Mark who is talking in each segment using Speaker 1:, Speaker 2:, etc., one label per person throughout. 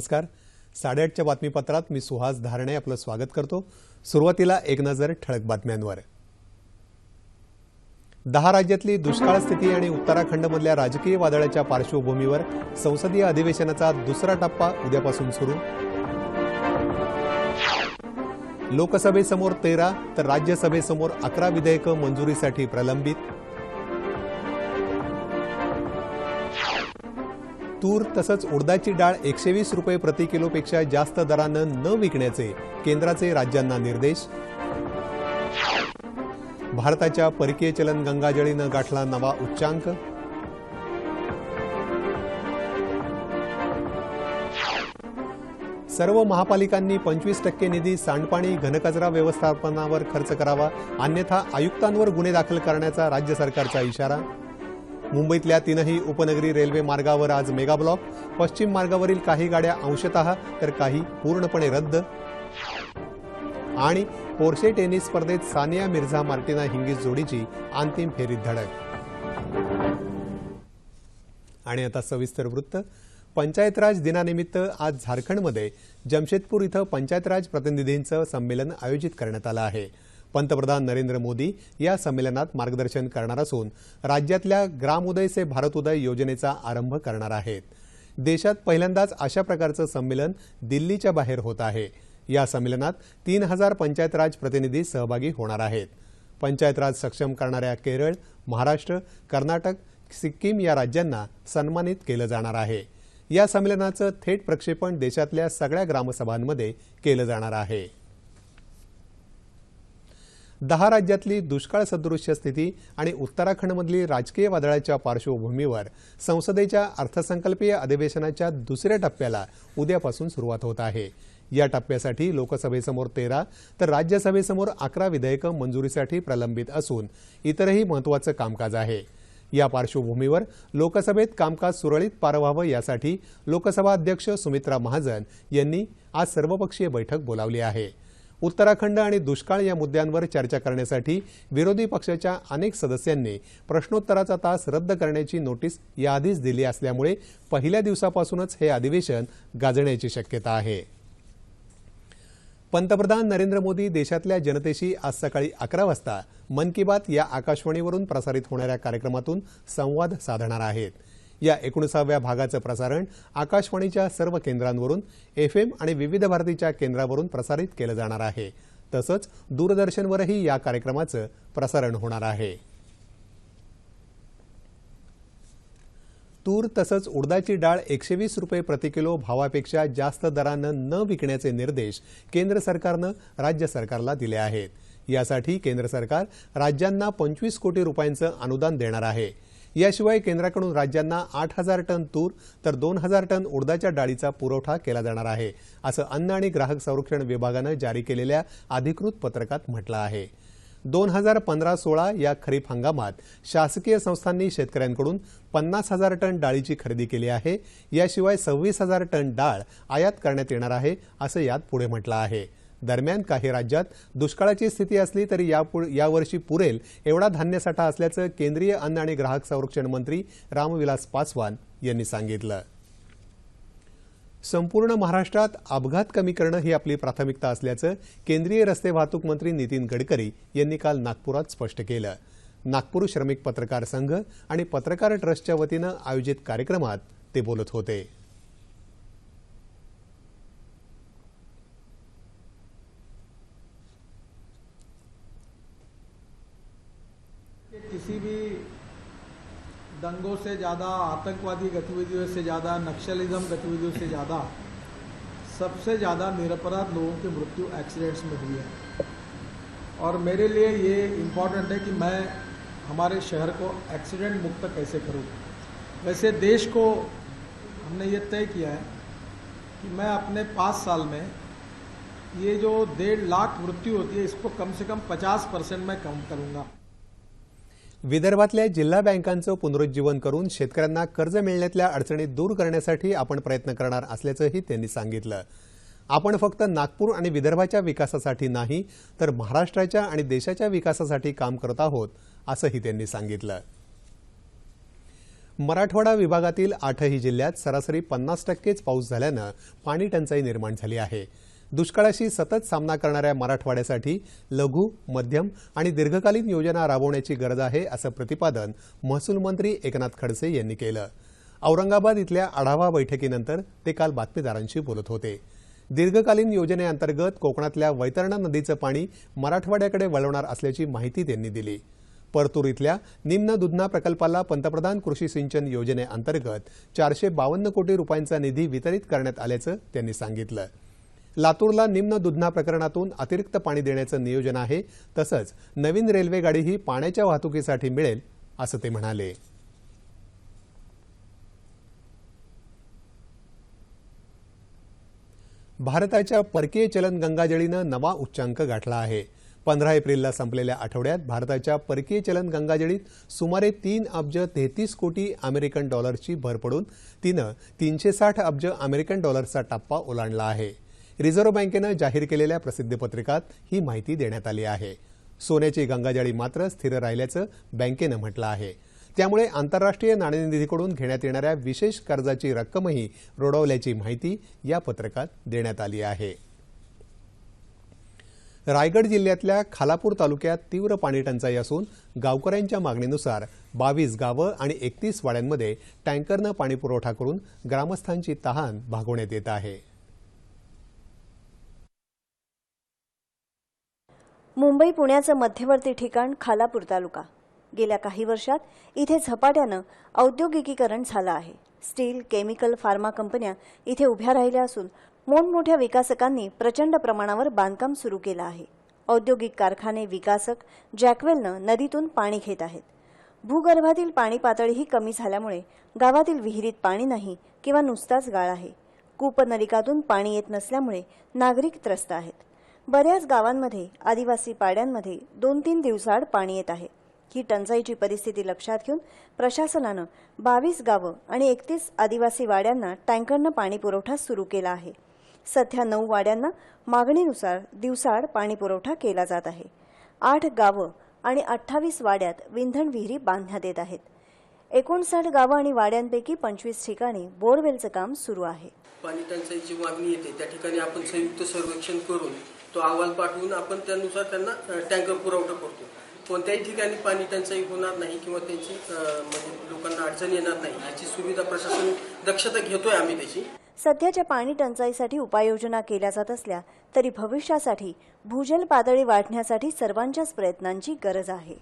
Speaker 1: नमस्कार साडेआठच्या बातमीपत्रात मी सुहास धारणे आपलं स्वागत करतो सुरुवातीला एक नजर ठळक बातम्यांवर दहा राज्यातली दुष्काळ स्थिती आणि उत्तराखंडमधल्या राजकीय वादळाच्या पार्श्वभूमीवर संसदीय अधिवेशनाचा दुसरा टप्पा उद्यापासून सुरू लोकसभेसमोर तेरा तर राज्यसभेसमोर अकरा विधेयकं मंजुरीसाठी प्रलंबित तूर तसंच उडदाची डाळ एकशे वीस रुपये प्रति किलोपेक्षा जास्त दरानं न विकण्याचे केंद्राचे राज्यांना निर्देश भारताच्या परकीय चलन गंगाजळीनं गाठला नवा उच्चांक सर्व महापालिकांनी पंचवीस टक्के निधी सांडपाणी घनकचरा व्यवस्थापनावर खर्च करावा अन्यथा आयुक्तांवर गुन्हे दाखल करण्याचा राज्य सरकारचा इशारा मुंबईतल्या तीनही उपनगरी रेल्वे मार्गावर आज मेगा ब्लॉक पश्चिम मार्गावरील काही गाड्या अंशतः तर काही पूर्णपणे रद्द आणि पोर्शे टेनिस स्पर्धेत सानिया मिर्झा मार्टिना हिंगीस जोडीची अंतिम फेरीत धडक आणि आता सविस्तर वृत्त पंचायत राज दिनानिमित्त आज झारखंडमध्ये जमशेदपूर इथं पंचायत राज प्रतिनिधींचं संमेलन आयोजित करण्यात आलं आहे पंतप्रधान नरेंद्र मोदी या संमेलनात मार्गदर्शन करणार असून राज्यातल्या ग्रामोदय से भारतोदय योजनेचा आरंभ करणार आहेत देशात पहिल्यांदाच अशा प्रकारचं संमेलन दिल्लीच्या बाहेर होत आहे या संमेलनात तीन हजार पंचायत राज प्रतिनिधी सहभागी होणार आहेत पंचायत राज सक्षम करणाऱ्या केरळ महाराष्ट्र कर्नाटक सिक्कीम या राज्यांना सन्मानित केलं जाणार आहे या संमेलनाचं थेट प्रक्षेपण देशातल्या सगळ्या ग्रामसभांमध्ये केलं जाणार आहे दहा राज्यातली दुष्काळ सदृश्य स्थिती आणि उत्तराखंडमधली राजकीय वादळाच्या पार्श्वभूमीवर संसदेच्या अर्थसंकल्पीय अधिवेशनाच्या दुसऱ्या टप्प्याला उद्यापासून सुरुवात होत आहे या टप्प्यासाठी लोकसभेसमोर तेरा तर राज्यसभेसमोर अकरा विधेयकं मंजुरीसाठी प्रलंबित असून इतरही महत्वाचं कामकाज आहे या पार्श्वभूमीवर लोकसभेत कामकाज सुरळीत पार व्हावं यासाठी लोकसभा अध्यक्ष सुमित्रा महाजन यांनी आज सर्वपक्षीय बैठक बोलावली आहे उत्तराखंड आणि दुष्काळ या मुद्द्यांवर चर्चा करण्यासाठी विरोधी पक्षाच्या अनेक सदस्यांनी प्रश्नोत्तराचा तास रद्द करण्याची नोटीस याआधीच दिली असल्यामुळे पहिल्या दिवसापासूनच हे अधिवेशन गाजण्याची शक्यता आहे पंतप्रधान नरेंद्र मोदी देशातल्या जनतेशी आज सकाळी अकरा वाजता मन की बात या आकाशवाणीवरून प्रसारित होणाऱ्या कार्यक्रमातून संवाद साधणार आहेत या एकोणीसाव्या भागाचं प्रसारण आकाशवाणीच्या सर्व केंद्रांवरून एफ एम आणि विविध भारतीच्या केंद्रावरून प्रसारित केलं जाणार आहे तसंच दूरदर्शनवरही या कार्यक्रमाचं प्रसारण होणार आहे तूर तसंच उडदाची डाळ एकशे वीस रुपये प्रतिकिलो भावापेक्षा जास्त दरानं न विकण्याचे निर्देश केंद्र सरकारनं राज्य सरकारला दिले आहेत यासाठी केंद्र सरकार राज्यांना पंचवीस कोटी रुपयांचं अनुदान देणार आहे याशिवाय केंद्राकडून राज्यांना आठ हजार टन तूर तर दोन हजार टन उडदाच्या डाळीचा पुरवठा केला जाणार आहे असं अन्न आणि ग्राहक संरक्षण विभागानं जारी केलेल्या अधिकृत पत्रकात म्हटलं आहे दोन हजार पंधरा सोळा या खरीप हंगामात शासकीय संस्थांनी शेतकऱ्यांकडून पन्नास हजार टन डाळीची खरेदी केली आहे याशिवाय सव्वीस हजार टन डाळ आयात करण्यात येणार आहे असं यात पुढे म्हटलं आहे दरम्यान काही राज्यात दुष्काळाची स्थिती असली तरी यापु यावर्षी पुरेल एवढा धान्यसाठा असल्याचं केंद्रीय अन्न आणि ग्राहक संरक्षण मंत्री रामविलास पासवान यांनी सांगितलं संपूर्ण महाराष्ट्रात अपघात कमी करणं ही आपली प्राथमिकता असल्याचं केंद्रीय रस्ते वाहतूक मंत्री नितीन गडकरी यांनी काल नागपुरात स्पष्ट केलं नागपूर श्रमिक पत्रकार संघ आणि पत्रकार ट्रस्टच्या वतीनं आयोजित कार्यक्रमात ते बोलत होते
Speaker 2: किसी भी दंगों से ज़्यादा आतंकवादी गतिविधियों से ज़्यादा नक्सलिज्म गतिविधियों से ज़्यादा सबसे ज़्यादा निरपराध लोगों की मृत्यु एक्सीडेंट्स में हुई है और मेरे लिए ये इम्पॉर्टेंट है कि मैं हमारे शहर को एक्सीडेंट मुक्त कैसे करूँ वैसे देश को हमने ये तय किया है कि मैं अपने पाँच साल में ये जो डेढ़ लाख मृत्यु होती है इसको कम से कम पचास परसेंट मैं कम करूँगा
Speaker 1: विदर्भातल्या जिल्हा बँकांचं पुनरुज्जीवन करून शेतकऱ्यांना कर्ज मिळण्यातल्या अडचणी दूर करण्यासाठी आपण प्रयत्न करणार असल्याचंही त्यांनी सांगितलं आपण फक्त नागपूर आणि विदर्भाच्या विकासासाठी नाही तर महाराष्ट्राच्या आणि देशाच्या विकासासाठी काम करत आहोत असंही त्यांनी सांगितलं मराठवाडा विभागातील आठही जिल्ह्यात सरासरी पन्नास टक्केच पाऊस झाल्यानं पाणी टंचाई निर्माण झाली आहे दुष्काळाशी सतत सामना करणाऱ्या मराठवाड्यासाठी लघु मध्यम आणि दीर्घकालीन योजना राबवण्याची गरज आहे असं प्रतिपादन महसूल मंत्री एकनाथ खडसे यांनी केलं औरंगाबाद इथल्या आढावा बैठकीनंतर ते काल बातमीदारांशी बोलत होते दीर्घकालीन योजनेअंतर्गत कोकणातल्या वैतरणा नदीचं पाणी मराठवाड्याकडे वळवणार असल्याची माहिती त्यांनी दिली परतूर इथल्या निम्न दुधना प्रकल्पाला पंतप्रधान कृषी सिंचन योजनेअंतर्गत चारशे बावन्न कोटी रुपयांचा निधी वितरित करण्यात आल्याचं त्यांनी सांगितलं लातूरला निम्न दुधना प्रकरणातून अतिरिक्त पाणी देण्याचं नियोजन आहे तसंच नवीन रेल्वेगाडीही पाण्याच्या वाहतुकीसाठी मिळेल असं ते म्हणाले भारताच्या परकीय चलन गंगाजळीनं नवा उच्चांक गाठला आहे पंधरा एप्रिलला संपलेल्या आठवड्यात भारताच्या परकीय चलन गंगाजळीत सुमारे तीन अब्ज तेहतीस कोटी अमेरिकन डॉलर्सची भर पडून तिनं तीनशे साठ अब्ज अमेरिकन डॉलर्सचा टप्पा ओलांडला आहे रिझर्व्ह बँकेनं जाहीर केलेल्या प्रसिद्धीपत्रकात ही माहिती देण्यात आली आहे सोन्याची गंगाजळी मात्र स्थिर राहिल्याचं बँकेनं म्हटलं आहे त्यामुळे आंतरराष्ट्रीय नाणेनिधीकडून घेण्यात येणाऱ्या विशेष कर्जाची रक्कमही रोडवल्याची माहिती या पत्रकात देण्यात आली आहे रायगड जिल्ह्यातल्या खालापूर तालुक्यात तीव्र पाणी टंचाई असून गावकऱ्यांच्या मागणीनुसार बावीस गावं आणि एकतीस वाड्यांमध्ये टँकरनं पाणीपुरवठा करून ग्रामस्थांची तहान भागवण्यात येत आहे
Speaker 3: मुंबई पुण्याचं मध्यवर्ती ठिकाण खालापूर तालुका गेल्या काही वर्षात इथे झपाट्यानं औद्योगिकीकरण झालं आहे स्टील केमिकल फार्मा कंपन्या इथे उभ्या राहिल्या असून मोठमोठ्या विकासकांनी प्रचंड प्रमाणावर बांधकाम सुरू केलं आहे औद्योगिक कारखाने विकासक जॅकवेलनं नदीतून पाणी घेत आहेत भूगर्भातील पाणी पातळीही कमी झाल्यामुळे गावातील विहिरीत पाणी नाही किंवा नुसताच गाळ आहे कूपनलिकातून पाणी येत नसल्यामुळे नागरिक त्रस्त आहेत बऱ्याच गावांमध्ये आदिवासी पाड्यांमध्ये दोन तीन दिवसाआड पाणी येत आहे ही टंचाईची परिस्थिती लक्षात घेऊन प्रशासनानं बावीस गावं आणि एकतीस आदिवासी वाड्यांना टँकरनं पाणी पुरवठा सुरू केला आहे सध्या नऊ वाड्यांना मागणीनुसार दिवसाआड पाणी पुरवठा केला जात आहे आठ गावं आणि अठ्ठावीस वाड्यात विंधन विहिरी बांधण्यात येत आहेत एकोणसाठ गावं आणि वाड्यांपैकी पंचवीस ठिकाणी बोरवेलचं काम सुरू आहे
Speaker 4: पाणी टंचाईची मागणी येते त्या ठिकाणी आपण संयुक्त सर्वेक्षण करून तो अहवाल पाठवून आपण त्यानुसार त्यांना टँकर पुरवठा करतो कोणत्याही ठिकाणी पाणी टंचाई होणार नाही किंवा त्यांची म्हणजे लोकांना अडचण येणार नाही याची सुविधा प्रशासन दक्षता घेतोय आम्ही त्याची
Speaker 3: सध्याच्या पाणी टंचाईसाठी उपाययोजना केल्या जात असल्या तरी भविष्यासाठी भूजल पातळी वाढण्यासाठी सर्वांच्याच प्रयत्नांची गरज आहे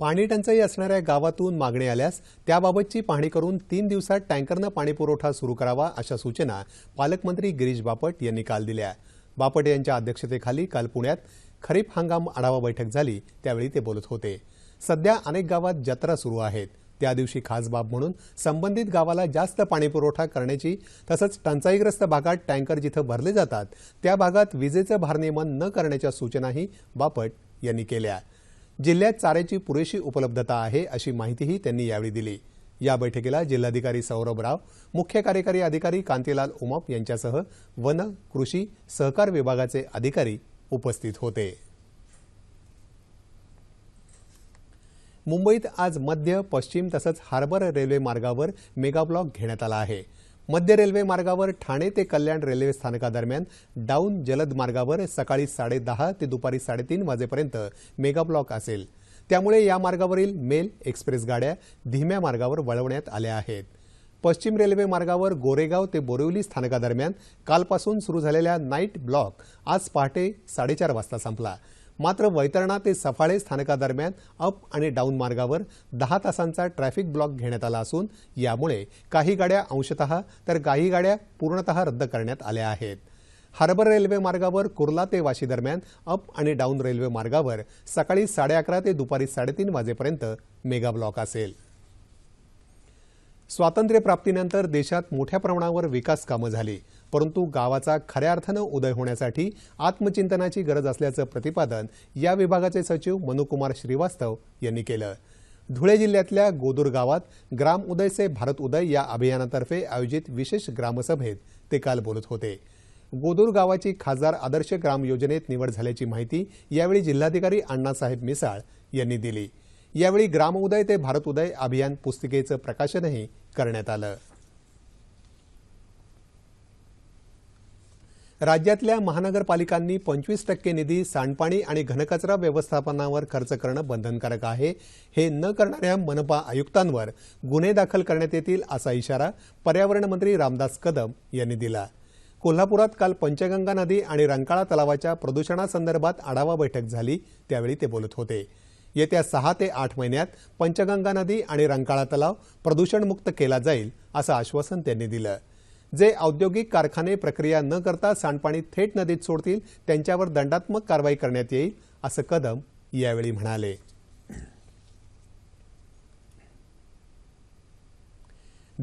Speaker 1: पाणी टंचाई असणाऱ्या गावातून मागणी आल्यास त्याबाबतची पाहणी करून तीन दिवसात टँकरनं पाणीपुरवठा सुरू करावा अशा सूचना पालकमंत्री गिरीश बापट यांनी काल दिल्या बापट यांच्या अध्यक्षतेखाली काल पुण्यात खरीप हंगाम आढावा बैठक झाली त्यावेळी ते बोलत होते सध्या अनेक गावात जत्रा सुरू आहेत त्या दिवशी खास बाब म्हणून संबंधित गावाला जास्त पाणीपुरवठा करण्याची तसंच टंचाईग्रस्त भागात टँकर जिथं भरले जातात त्या भागात विजेचं भारनियमन न करण्याच्या सूचनाही बापट यांनी केल्या जिल्ह्यात चाऱ्याची पुरेशी उपलब्धता आहे अशी माहितीही त्यांनी यावेळी दिली या बैठकीला जिल्हाधिकारी सौरभ राव मुख्य कार्यकारी अधिकारी कांतीलाल उमप यांच्यासह वन कृषी सहकार विभागाचे अधिकारी उपस्थित होते मुंबईत आज मध्य पश्चिम तसंच हार्बर रेल्वे मार्गावर मेगाब्लॉक घेण्यात आला आहे मध्य रेल्वे मार्गावर ठाणे ते कल्याण रेल्वे स्थानकादरम्यान डाऊन जलद मार्गावर सकाळी साडेदहा ते दुपारी साडेतीन वाजेपर्यंत मेगाब्लॉक असेल त्यामुळे या मार्गावरील मेल एक्सप्रेस गाड्या धीम्या मार्गावर वळवण्यात आल्या आहेत पश्चिम रेल्वे मार्गावर गोरेगाव ते बोरिवली स्थानकादरम्यान कालपासून सुरू झालेल्या नाईट ब्लॉक आज पहाटे साडेचार वाजता संपला मात्र वैतरणा ते सफाळे स्थानकादरम्यान अप आणि डाऊन मार्गावर दहा तासांचा ट्रॅफिक ब्लॉक घेण्यात आला असून यामुळे काही गाड्या अंशत तर काही गाड्या पूर्णतः रद्द करण्यात आल्या आहेत हार्बर रेल्वे मार्गावर कुर्ला ते वाशी दरम्यान अप आणि डाऊन रेल्वे मार्गावर सकाळी साडे अकरा ते दुपारी साडेतीन वाजेपर्यंत मेगा ब्लॉक असेल स्वातंत्र्यप्राप्तीनंतर देशात मोठ्या प्रमाणावर विकास कामं झाली परंतु गावाचा खऱ्या अर्थानं उदय होण्यासाठी आत्मचिंतनाची गरज असल्याचं प्रतिपादन या विभागाचे सचिव मनुकुमार श्रीवास्तव यांनी केलं धुळे जिल्ह्यातल्या गोदूर गावात ग्राम उदय से भारत उदय या अभियानातर्फे आयोजित विशेष ग्रामसभेत ते काल बोलत होते गोदूर गावाची खासदार आदर्श ग्राम योजनेत निवड झाल्याची माहिती यावेळी जिल्हाधिकारी अण्णासाहेब मिसाळ यांनी दिली यावेळी ग्राम उदय ते भारत उदय अभियान पुस्तिकेचं प्रकाशनही करण्यात आलं राज्यातल्या महानगरपालिकांनी पंचवीस टक्के निधी सांडपाणी आणि घनकचरा व्यवस्थापनावर खर्च करणं बंधनकारक आहे हे न करणाऱ्या मनपा आयुक्तांवर गुन्हे दाखल करण्यात येतील असा इशारा पर्यावरण मंत्री रामदास कदम यांनी दिला कोल्हापुरात काल पंचगंगा नदी आणि रंकाळा तलावाच्या प्रदूषणासंदर्भात आढावा बैठक झाली त्यावेळी ते बोलत होते येत्या सहा ते आठ महिन्यात पंचगंगा नदी आणि रंकाळा तलाव प्रदूषणमुक्त केला जाईल असं आश्वासन त्यांनी दिलं जे औद्योगिक कारखाने प्रक्रिया न करता सांडपाणी थेट नदीत सोडतील त्यांच्यावर दंडात्मक कारवाई करण्यात येईल असं कदम यावेळी म्हणाले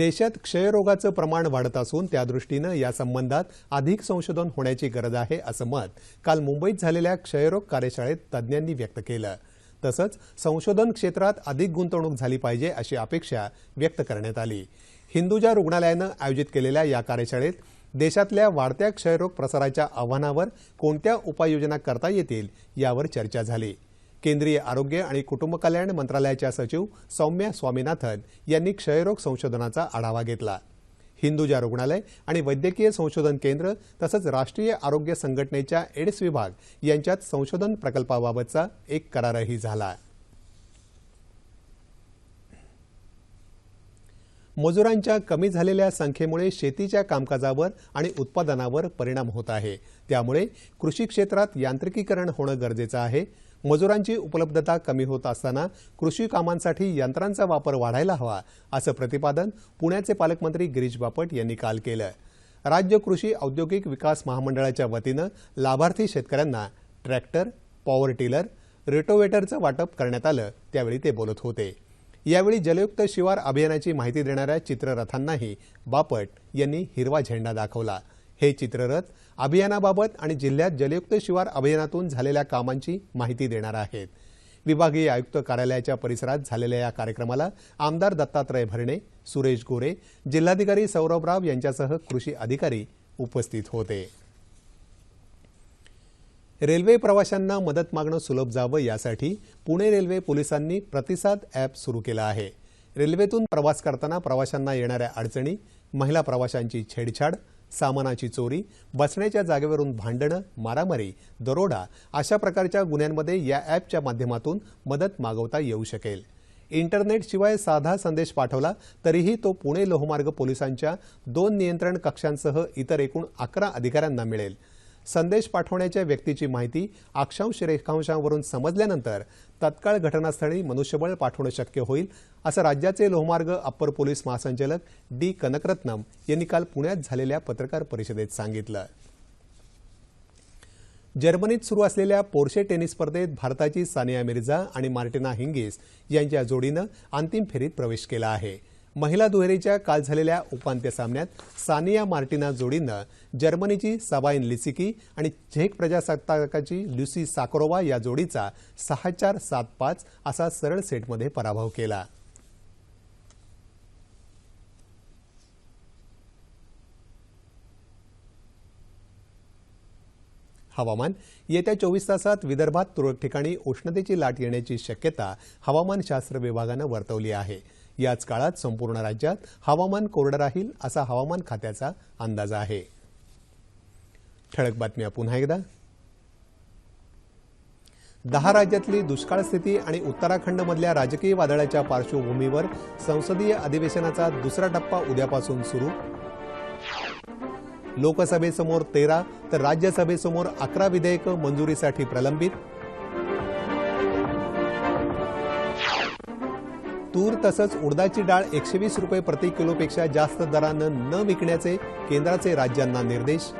Speaker 1: देशात क्षयरोगाचं प्रमाण वाढत असून त्यादृष्टीनं या संबंधात अधिक संशोधन होण्याची गरज आहे असं मत काल मुंबईत झालेल्या क्षयरोग कार्यशाळेत तज्ज्ञांनी व्यक्त केलं तसंच संशोधन क्षेत्रात अधिक गुंतवणूक झाली पाहिजे अशी अपेक्षा व्यक्त करण्यात आली हिंदुजा रुग्णालयानं आयोजित केलेल्या या कार्यशाळेत देशातल्या वाढत्या क्षयरोग प्रसाराच्या आव्हानावर कोणत्या उपाययोजना करता येतील यावर चर्चा झाली केंद्रीय आरोग्य आणि कुटुंब कल्याण मंत्रालयाच्या सचिव सौम्या स्वामीनाथन यांनी क्षयरोग संशोधनाचा आढावा घेतला हिंदुजा रुग्णालय आणि वैद्यकीय संशोधन केंद्र तसंच राष्ट्रीय आरोग्य संघटनेच्या एड्स विभाग यांच्यात संशोधन प्रकल्पाबाबतचा एक करारही झाला मजुरांच्या कमी झालेल्या संख्येमुळे शेतीच्या कामकाजावर आणि उत्पादनावर परिणाम होत आहे त्यामुळे कृषी क्षेत्रात यांत्रिकीकरण होणं गरजेचं आहे मजुरांची उपलब्धता कमी होत असताना कृषी कामांसाठी यंत्रांचा वापर वाढायला हवा असं प्रतिपादन पुण्याचे पालकमंत्री गिरीश बापट यांनी काल केलं राज्य कृषी औद्योगिक विकास महामंडळाच्या वतीनं लाभार्थी शेतकऱ्यांना ट्रॅक्टर पॉवर टिलर रेटोवेटरचं वाटप करण्यात आलं त्यावेळी ते बोलत होते यावेळी जलयुक्त शिवार अभियानाची माहिती देणाऱ्या चित्ररथांनाही बापट यांनी हिरवा झेंडा दाखवला हे चित्ररथ अभियानाबाबत आणि जिल्ह्यात जलयुक्त शिवार अभियानातून झालेल्या कामांची माहिती देणार आहेत विभागीय आयुक्त कार्यालयाच्या परिसरात झालेल्या या कार्यक्रमाला आमदार दत्तात्रय भरणे सुरेश गोरे जिल्हाधिकारी सौरभ राव यांच्यासह कृषी अधिकारी उपस्थित होते रेल्वे प्रवाशांना मदत मागणं सुलभ जावं यासाठी पुणे रेल्वे पोलिसांनी प्रतिसाद ॲप सुरू केलं आहे रेल्वेतून प्रवास करताना प्रवाशांना येणाऱ्या अडचणी महिला प्रवाशांची छेडछाड सामानाची चोरी बसण्याच्या जागेवरून भांडणं मारामारी दरोडा अशा प्रकारच्या गुन्ह्यांमध्ये या ॲपच्या माध्यमातून मदत मागवता येऊ शकेल इंटरनेटशिवाय साधा संदेश पाठवला तरीही तो पुणे लोहमार्ग पोलिसांच्या दोन नियंत्रण कक्षांसह इतर एकूण अकरा अधिकाऱ्यांना मिळेल संदेश पाठवण्याच्या व्यक्तीची माहिती अक्षांश रेखांशावरून समजल्यानंतर तत्काळ घटनास्थळी मनुष्यबळ पाठवणं शक्य होईल असं राज्याचे लोहमार्ग अप्पर पोलीस महासंचालक डी कनकरत्नम यांनी काल पुण्यात झालेल्या पत्रकार परिषदेत सांगितलं जर्मनीत सुरू असलेल्या पोर्शे टेनिस स्पर्धेत भारताची सानिया मिर्झा आणि मार्टिना हिंगिस यांच्या जोडीनं अंतिम फेरीत प्रवेश केला आहे महिला दुहेरीच्या काल झालेल्या उपांत्य सामन्यात सानिया मार्टिना जोडीनं जर्मनीची सबाईन लिसिकी आणि झेक प्रजासत्ताकाची ल्युसी साकोरोवा या जोडीचा सहा चार सात पाच असा सरळ सेटमध्ये पराभव केला हवामान येत्या चोवीस तासात विदर्भात तुरळक ठिकाणी उष्णतेची लाट येण्याची शक्यता हवामानशास्त्र विभागानं वर्तवली आहे याच काळात संपूर्ण राज्यात हवामान कोरडं राहील असा हवामान खात्याचा अंदाज आहे ठळक बातम्या पुन्हा एकदा दहा राज्यातली दुष्काळ स्थिती आणि उत्तराखंडमधल्या राजकीय वादळाच्या पार्श्वभूमीवर संसदीय अधिवेशनाचा दुसरा टप्पा उद्यापासून सुरू लोकसभेसमोर तेरा तर राज्यसभेसमोर अकरा विधेयकं मंजुरीसाठी प्रलंबित तूर तसंच उडदाची डाळ एकशे वीस रुपये प्रति किलोपेक्षा जास्त दरानं न विकण्याचे केंद्राचे राज्यांना निर्देश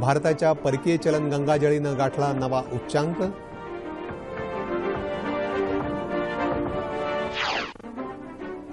Speaker 1: भारताच्या परकीय चलन गंगाजळीनं गाठला नवा उच्चांक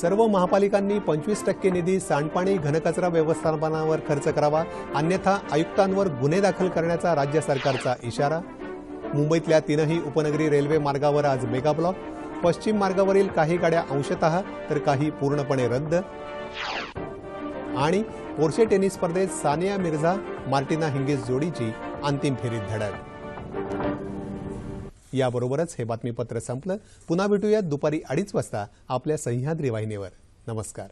Speaker 1: सर्व महापालिकांनी पंचवीस टक्के निधी सांडपाणी घनकचरा व्यवस्थापनावर खर्च करावा अन्यथा आयुक्तांवर गुन्हे दाखल करण्याचा राज्य सरकारचा इशारा मुंबईतल्या तीनही उपनगरी रेल्वे मार्गावर आज मेगाब्लॉक पश्चिम मार्गावरील काही गाड्या अंशत तर काही पूर्णपणे रद्द आणि पोर्शे टेनिस स्पर्धेत सानिया मिर्झा मार्टिना हिंगेस जोडीची अंतिम फेरीत धडक याबरोबरच हे बातमीपत्र संपलं पुन्हा भेटूयात दुपारी अडीच वाजता आपल्या सह्याद्री वाहिनीवर नमस्कार